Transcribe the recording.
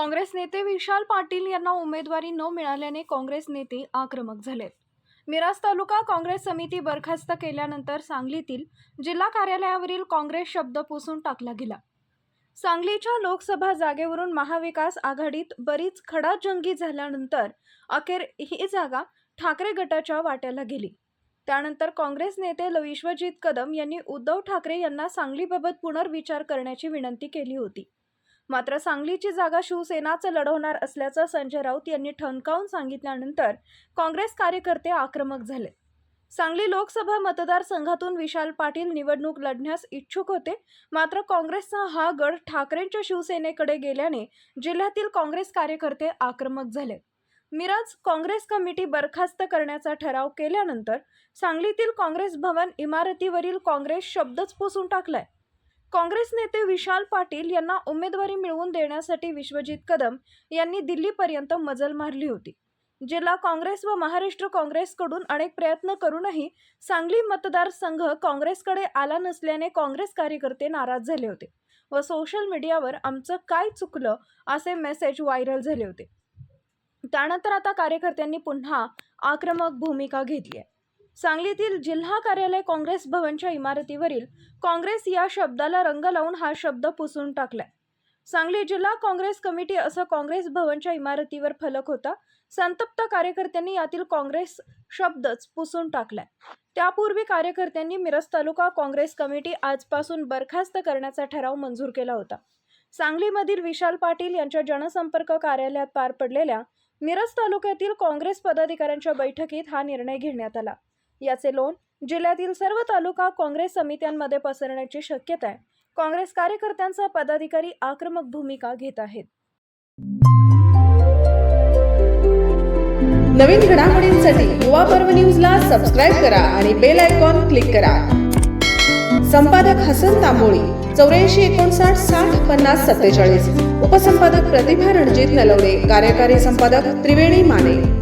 काँग्रेस नेते विशाल पाटील यांना उमेदवारी न मिळाल्याने काँग्रेस नेते आक्रमक झालेत. मिराज तालुका काँग्रेस समिती बरखास्त केल्यानंतर सांगलीतील जिल्हा कार्यालयावरील काँग्रेस शब्द पुसून टाकला गेला. सांगलीच्या लोकसभा जागेवरून महाविकास आघाडीत बरीच खडाजंगी झाल्यानंतर अखेर ही जागा ठाकरे गटाच्या वाट्याला गेली. त्यानंतर काँग्रेस नेते विश्वजित कदम यांनी उद्धव ठाकरे यांना सांगलीबाबत पुनर्विचार करण्याची विनंती केली होती. मात्र सांगलीची जागा शिवसेनाच लढवणार असल्याचं संजय राऊत यांनी ठणकावून सांगितल्यानंतर काँग्रेस कार्यकर्ते आक्रमक झाले. सांगली लोकसभा मतदारसंघातून विशाल पाटील निवडणूक लढण्यास इच्छुक होते. मात्र काँग्रेसचा हा गड ठाकरेंच्या शिवसेनेकडे गेल्याने जिल्ह्यातील काँग्रेस कार्यकर्ते आक्रमक झाले. मिरज काँग्रेस कमिटी बरखास्त करण्याचा ठराव केल्यानंतर सांगलीतील काँग्रेस भवन इमारतीवरील काँग्रेस शब्दच पुसून टाकलाय. काँग्रेस नेते विशाल पाटील यांना उमेदवारी मिळवून देण्यासाठी विश्वजित कदम यांनी दिल्लीपर्यंत मजल मारली होती. जिल्हा काँग्रेस व महाराष्ट्र काँग्रेसकडून अनेक प्रयत्न करूनही सांगली मतदारसंघ काँग्रेसकडे आला नसल्याने काँग्रेस कार्यकर्ते नाराज झाले होते व सोशल मीडियावर आमचं काय चुकलं असे मेसेज व्हायरल झाले होते. त्यानंतर आता कार्यकर्त्यांनी पुन्हा आक्रमक भूमिका घेतली आहे. सांगलीतील जिल्हा कार्यालय काँग्रेस भवनच्या इमारतीवरील काँग्रेस या शब्दाला रंग लावून हा शब्द पुसून टाकलाय. सांगली जिल्हा काँग्रेस कमिटी असं काँग्रेस भवनच्या इमारतीवर फलक होता संतप्त कार्यकर्त्यांनी यातील काँग्रेस शब्दच पुसून टाकलाय. त्यापूर्वी कार्यकर्त्यांनी मिरज तालुका काँग्रेस कमिटी आजपासून बरखास्त करण्याचा ठराव मंजूर केला होता. सांगलीमधील विशाल पाटील यांच्या जनसंपर्क कार्यालयात पार पडलेल्या मिरज तालुक्यातील काँग्रेस पदाधिकाऱ्यांच्या बैठकीत हा निर्णय घेण्यात आला. याचे लोन जिल्ह्यातील सर्व तालुका काँग्रेस समित्यांमध्ये पसरण्याची शक्यता आहे. काँग्रेस कार्यकर्त्यांचा पदाधिकारी आक्रमक भूमिका घेत आहेत. नवीन घडामोडींसाठी युवा पर्व न्यूजला सबस्क्राईब करा आणि बेल आयकॉन क्लिक करा. संपादक हसन तांबोळी चौऱ्याऐंशी एकोणसाठ साठ पन्नास सत्तेचाळीस. उपसंपादक प्रतिभा रणजित नलवडे कार्यकारी संपादक त्रिवेणी माने.